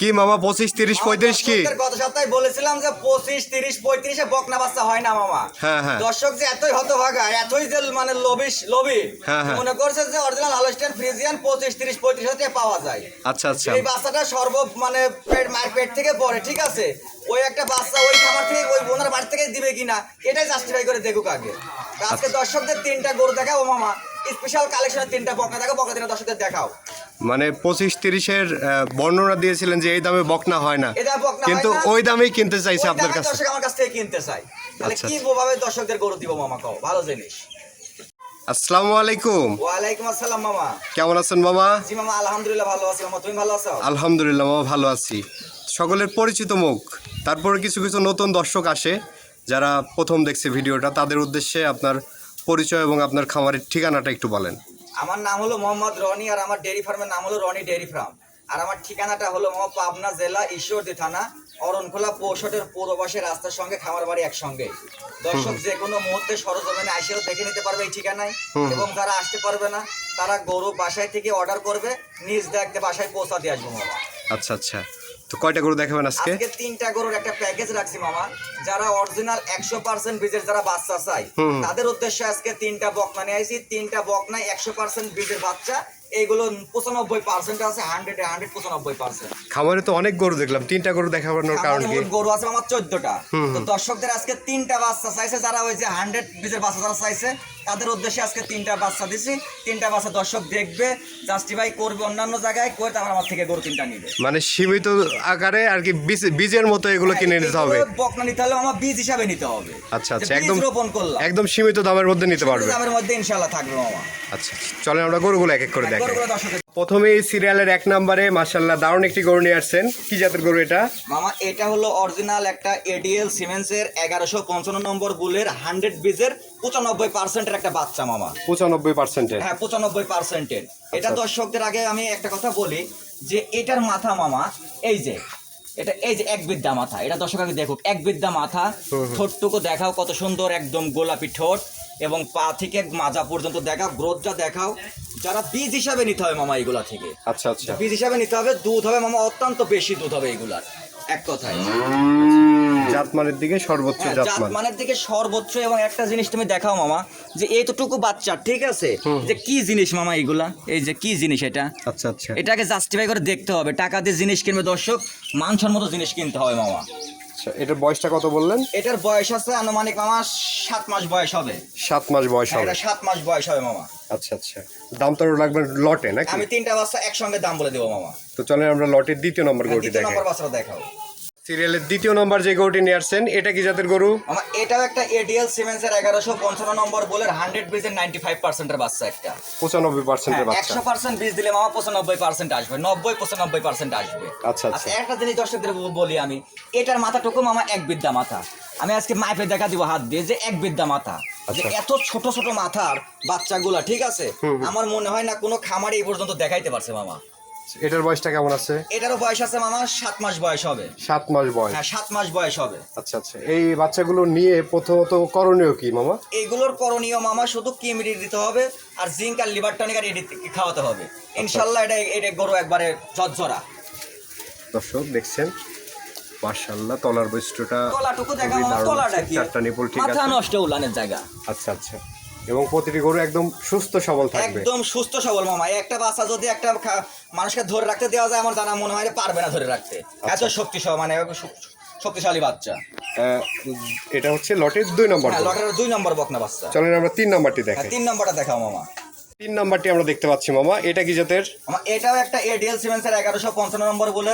কি মামা পঁচিশ তিরিশ পঁয়ত্রিশ কি? গত সপ্তাহে বলেছিলাম যে পঁচিশ তিরিশ পঁয়ত্রিশে বকনা বাচ্চা হয় না মামা। হ্যাঁ, হ্যাঁ। দর্শক যে এতই হতভাগা এতই যে মানে লোভিস লোভি হ্যাঁ। মনে করছে যে অরিজিনাল হলস্টেন ফ্রিজিয়ান পঁচিশ তিরিশ পঁয়ত্রিশ পাওয়া যায়। আচ্ছা আচ্ছা। এই বাচ্চাটা সর্ব মানে পেট থেকে পড়ে ঠিক আছে? ওই একটা বাচ্চা ওই খামার থেকে ওই ওনার বাড়ি থেকে দিবে কিনা এটাই জাস্টিফাই করে দেখুক আগে। আজকে দর্শকদের তিনটা গরু দেখাও মামা। স্পেশাল কালেকশনের তিনটা বকনা দেখাও বকনা তিনটা দর্শকদের দেখাও। মানে পঁচিশ তিরিশের বর্ণনা দিয়েছিলেন যে এই দামে বকনা হয় না। কিন্তু ওই দামেই কিনতে চাইছে আপনার কাছে আমার কাছ থেকে কিনতে চাই আচ্ছা, কি আচ্ছা। দর্শকদের গরু দিব মামা কও। ভালো জিনিস। আসসালামু আলাইকুম। ওয়ালাইকুম আসসালাম মামা। কেমন আছেন মামা? জি মামা আলহামদুলিল্লাহ ভালো আছি মামা। তুমি ভালো আছো? আলহামদুলিল্লাহ মামা ভালো আছি। সকলের পরিচিত মুখ। তারপরে কিছু কিছু নতুন দর্শক আসে যারা প্রথম দেখছে ভিডিওটা তাদের উদ্দেশ্যে আপনার পরিচয় এবং আপনার খামারের ঠিকানাটা একটু বলেন। আমার নাম হলো মোহাম্মদ রনি আর আমার ডেয়ারি ফার্মের নাম হলো রনি ডেয়ারি ফার্ম। আর আমার ঠিকানাটা হলো মামা পাবনা জেলা ঈশ্বরদী থানা অরণখোলা পৌষটের পূর্ববাসী রাস্তার সঙ্গে খামার বাড়ি একসঙ্গে। দর্শক যে কোনো মুহূর্তে সরজমিনে আসেও দেখে নিতে পারবে এই ঠিকানায়। এবং যারা আসতে পারবে না তারা গরু বাসায় থেকে অর্ডার করবে নিজ দেখতে বাসায় পৌঁছা দিয়ে আসব আচ্ছা আচ্ছা। তো কয়টা গরু দেখাবেন আজকে? আজকে তিনটা গরুর একটা প্যাকেজ রাখছি মামা। যারা অরিজিনাল একশো পার্সেন্ট বীজের যারা বাচ্চা চাই তাদের উদ্দেশ্যে আজকে তিনটা বকনা নিয়ে আসি। তিনটা বকনায় একশো পার্সেন্ট বীজের বাচ্চা। এইগুলো পঁচানব্বই পার্সেন্ট আছে হান্ড্রেড হান্ড্রেড পঁচানব্বই পার্সেন্ট খামারে তো অনেক গরু দেখলাম। তিনটা গরু দেখানোর কারণ কি? গরু আছে আমার চোদ্দটা। তো দর্শকদের আজকে তিনটা বাচ্চা চাইছে যারা ওই যে হান্ড্রেড বীজের বাচ্চা যারা চাইছে তাদের উদ্দেশ্যে আজকে তিনটা বাচ্চা দিছি। তিনটা বাচ্চা দর্শক দেখবে জাস্টিফাই করবে অন্যান্য জায়গায় করে তারপর আমার থেকে গরু তিনটা নিবে। মানে সীমিত আকারে আর কি বীজের মতো এগুলো কিনে নিতে হবে। বকনা নিতে হলে আমার বীজ হিসাবে নিতে হবে। আচ্ছা আচ্ছা একদম রোপণ করলাম। একদম সীমিত দামের মধ্যে নিতে পারবে। দামের মধ্যে ইনশাল্লাহ থাকবে মামা। আচ্ছা। চলেন আমরা গরুগুলো এক এক করে দেখাই। গরুগুলো দর্শকের প্রথমে এই সিরিয়ালের এক নম্বরে মার্শাল্লাহ দারুণ একটি গরু নিয়ে আসছেন। কি জাতের গরু এটা? মামা এটা হলো অরিজিনাল একটা এডিএল সিমেন্সের এগারোশো পঞ্চান্ন নম্বর বুলের হান্ড্রেড বীজের পঁচানব্বই পার্সেন্টের একটা বাচ্চা মামা। পঁচানব্বই পার্সেন্টের হ্যাঁ পঁচানব্বই পার্সেন্টের এটা আচ্ছা। দর্শকদের আগে আমি একটা কথা বলি যে এটার মাথা মামা এই যে এটা এই যে এক বিদ্যা মাথা এটা দর্শক আগে দেখুক এক বিদ্যা মাথা ঠোঁটটুকু দেখাও কত সুন্দর একদম গোলাপি ঠোঁট এবং পা থেকে মাজা পর্যন্ত দেখাও গ্রোথটা দেখাও যারা বীজ হিসাবে নিতে হবে মামা এগুলা থেকে। আচ্ছা আচ্ছা। বীজ হিসাবে নিতে হবে দুধ হবে মামা অত্যন্ত বেশি দুধ হবে এগুলার এক কথায়। জাতমানের দিকে সর্বোচ্চ হ্যাঁ, জাতমানের দিকে সর্বোচ্চ এবং একটা জিনিস তুমি দেখাও মামা যে এইটুকু বাচ্চা ঠিক আছে? যে কি জিনিস মামা এগুলা? এই যে কি জিনিস এটা? আচ্ছা আচ্ছা। এটাকে জাস্টিফাই করে দেখতে হবে। টাকা দিয়ে জিনিস কিনবে দর্শক মাংসের মতো জিনিস কিনতে হবে মামা। আচ্ছা এটার বয়সটা কত বললেন? এটার বয়স আছে আনুমানিক মামা সাত মাস বয়স হবে। সাত মাস বয়স হ্যাঁ, হবে। এটা সাত মাস বয়স হবে মামা। আচ্ছা আচ্ছা। দাম তো লাগবে লটে নাকি? আমি তিনটা বাচ্চা একসঙ্গে দাম বলে দেবো মামা। তো চলেন আমরা লটের দ্বিতীয় নম্বর গরুটি দ্বিতীয় নম্বর বাচ্চাটা দেখাও। সিরিয়ালের দ্বিতীয় নম্বর যে গরুটি নিয়ে আসছেন এটা কি জাতের গরু? এটাও একটা এডিএল সিমেন্সের এগারোশো পঞ্চান্ন নম্বর বলে হান্ড্রেড বিজের নাইনটি ফাইভ পার্সেন্টের বাচ্চা একটা। পঁচানব্বই পার্সেন্টের বাচ্চা। একশো পার্সেন্ট বীজ দিলে মামা পঁচানব্বই পার্সেন্ট আসবে নব্বই পঁচানব্বই পার্সেন্ট আসবে। আচ্ছা, আচ্ছা। একটা জিনিস দর্শকদের বলি আমি এটার মাথাটুকু মামা এক বিদ্যা মাথা। আমি আজকে মাইপে দেখা দিব হাত দিয়ে যে এক বিদ্যা মাথা। যে আচ্ছা। এত ছোট ছোট মাথার বাচ্চাগুলা ঠিক আছে? আমার মনে হয় না কোনো খামারে এই পর্যন্ত দেখাইতে পারছে মামা। এটার বয়সটা কেমন আছে? এটারও বয়স আছে মামা সাত মাস বয়স হবে। সাত মাস বয়স। হ্যাঁ সাত মাস বয়স হবে। আচ্ছা আচ্ছা। এই বাচ্চাগুলো নিয়ে প্রথমত করণীয় কি মামা? এইগুলোর করণীয় মামা শুধু কিমরি দিতে হবে আর জিঙ্ক আর লিভার টনিক আর এডি খাওয়াতে হবে। ইনশাল্লাহ এটা এটা গরু একবারে ঝরঝরা। দর্শক দেখছেন? মার্শাল্লাহ তলার বৈশিষ্ট্যটা তলাটুকু দেখা তলাটা কি? চারটা নিপুল ঠিক মাথা নষ্ট উলানের জায়গা। আচ্ছা আচ্ছা। এবং প্রতিটি গরু একদম সুস্থ সবল থাকবে। একদম সুস্থ সবল মামা। একটা বাচ্চা যদি একটা মানুষকে ধরে রাখতে দেওয়া যায় আমার জানা মনে হয় পারবে না ধরে রাখতে। এত আচ্ছা। শক্তি মানে শক্তিশালী বাচ্চা। এটা হচ্ছে লটের দুই নম্বর হ্যাঁ গরু। লটারের দুই নম্বর বকনা বাচ্চা। চলেন আমরা তিন নম্বরটি হ্যাঁ, দেখাই তিন নম্বরটা দেখাও মামা। তিন নম্বরটি আমরা দেখতে পাচ্ছি মামা। এটা কি জাতের? এটাও একটা এডিএল সিমেন্সের এগারোশো পঞ্চান্ন নম্বর বলে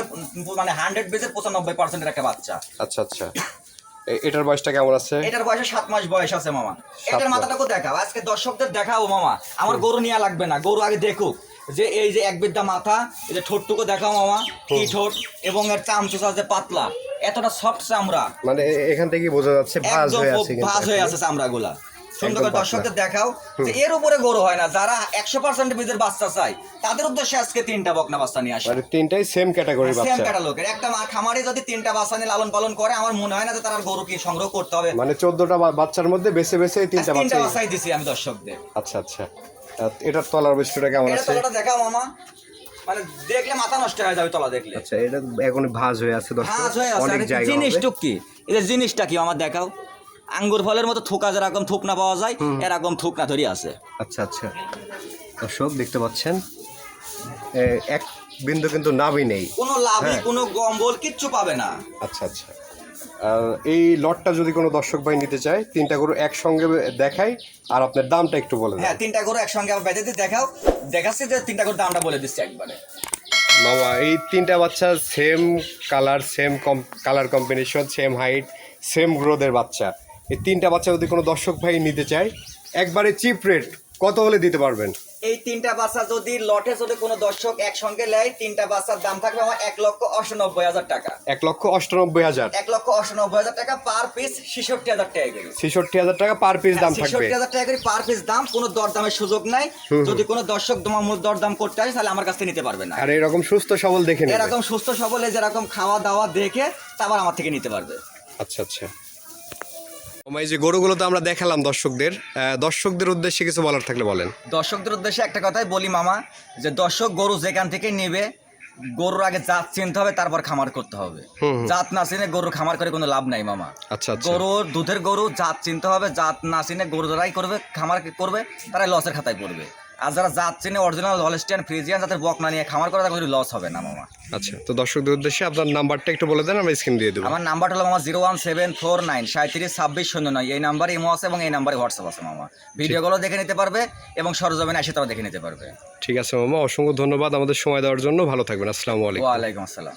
মানে হান্ড্রেড বেজের পঁচানব্বই পার্সেন্টের একটা বাচ্চা। আচ্ছা আচ্ছা। এটার বয়সটা কেমন আছে? এটার বয়সে সাত মাস বয়স আছে মামা। এটার। মাথাটাকে দেখাও আজকে দর্শকদের দেখাও মামা। আমার গরু নিয়ে লাগবে না গরু আগে দেখুক। যে এই যে এক বিদ্যা মাথা এই যে ঠোঁটটুকু দেখাও মামা কি ঠোঁট এবং এর চামচুচা যে পাতলা। এতটা সফট চামড়া। মানে এখান থেকে বোঝা যাচ্ছে ভাঁজ হয়ে আছে ভাঁজ হয়ে। আছে চামড়াগুলা। সুন্দর করে দর্শকদের দেখাও যে এর উপরে গরু হয় না। যারা একশো পার্সেন্ট বীজের বাচ্চা চাই তাদের উদ্দেশ্যে আজকে তিনটা বকনা বাচ্চা নিয়ে আসে। মানে তিনটাই সেম ক্যাটাগরি সেম একটা মা খামারে যদি তিনটা বাচ্চা নিয়ে লালন পালন করে আমার মনে হয় না যে তার আর গরু কি সংগ্রহ করতে হবে। মানে চোদ্দটা বাচ্চার মধ্যে বেছে বেছে তিনটা তিনটা বাচ্চা বাচ্চাই দিছি আমি দর্শকদের। আচ্ছা আচ্ছা। এটার তলার বৈশিষ্ট্যটা কেমন এটা আছে? তলাটা দেখাও মামা। মানে দেখলে মাথা নষ্ট হয়ে যাবে তলা দেখলে। আচ্ছা এটা এখন ভাঁজ হয়ে আছে দর্শক। ভাঁজ হয়ে জিনিস কি? এটা জিনিসটা কি আমার দেখাও। আঙ্গুর ফলের মতো থোকা যেরকম থুকনা পাওয়া যায় এরকম থুকনা ধরি আছে। আচ্ছা আচ্ছা। দর্শক দেখতে পাচ্ছেন? এক বিন্দু কিন্তু নাভি নেই। কোনো লাভই হ্যাঁ। কোনো গম্বল কিচ্ছু পাবে না। আচ্ছা আচ্ছা। এই লটটা যদি কোনো দর্শক ভাই নিতে চায় তিনটা গরু একসঙ্গে দেখাই আর আপনার দামটা একটু বলে হ্যাঁ তিনটা গরু একসঙ্গে আবার বেঁধে দেখাও দেখাচ্ছি যে তিনটা গরু দামটা বলে দিচ্ছি একবারে। মামা এই তিনটা বাচ্চা সেম কালার সেম কম colour combination same height same গ্রোথের বাচ্চা। এই তিনটা বাচ্চা যদি কোনো দর্শক ভাই নিতে চায় একবারে চিপ রেট কত হলে দিতে পারবেন? এই তিনটা বাচ্চা যদি লটে যদি কোনো দর্শক একসঙ্গে নেয় তিনটা বাচ্চার দাম থাকবে আমার এক লক্ষ অষ্টানব্বই হাজার টাকা। এক লক্ষ অষ্টানব্বই হাজার। এক লক্ষ অষ্টানব্বই হাজার টাকা পার পিস ছেষট্টি হাজার টাকা করে। ছেষট্টি হাজার টাকা পার পিস দাম থাকবে। ছেষট্টি হাজার টাকা করে পার পিস দাম কোনো দরদামের সুযোগ নাই। যদি কোনো দর্শক তোমার মূল দরদাম করতে আসে তাহলে আমার কাছ থেকে নিতে পারবে না। আর এরকম সুস্থ সবল দেখে এরকম সুস্থ সবলে যেরকম খাওয়া দাওয়া দেখে তারপর আমার থেকে নিতে পারবে। আচ্ছা আচ্ছা। এই যে গরুগুলো তো আমরা দেখালাম দর্শকদের দর্শকদের উদ্দেশ্যে কিছু বলার থাকলে বলেন। দর্শকদের উদ্দেশ্যে একটা কথাই বলি মামা যে দর্শক গরু যেখান থেকে নেবে গরুর আগে জাত চিনতে হবে তারপর খামার করতে হবে। জাত না চিনে গরুর খামার করে কোনো লাভ নাই মামা। আচ্ছা আচ্ছা। গরুর দুধের গরু জাত চিনতে হবে জাত না চিনে গরু যারাই করবে খামার করবে তারাই লসের খাতায় পড়বে। আর যারা চিনে অরিজিনাল হলস্টিয়ান ফ্রিজিয়ান যাদের বক না নিয়ে খামার করে তাদের লস হবে না মামা। আচ্ছা তো দর্শকদের উদ্দেশ্যে আপনার নাম্বারটা একটু বলে দেন আমরা স্ক্রিন দিয়ে দেবো। আমার নাম্বারটা হলো মামা zero one seven four nine সাঁত্রিশ ছাব্বিশ শূন্য নয়। এই নাম্বারে ইমো আছে এবং এই নাম্বারে হোয়াটসঅ্যাপ আছে মামা। ভিডিওগুলো দেখে নিতে পারবে এবং সরজমিনে এসে তারা দেখে নিতে পারবে। ঠিক আছে মামা অসংখ্য ধন্যবাদ আমাদের সময় দেওয়ার জন্য। ভালো থাকবেন আসসালামু আলাইকুম। ওয়ালাইকুম আসসালাম।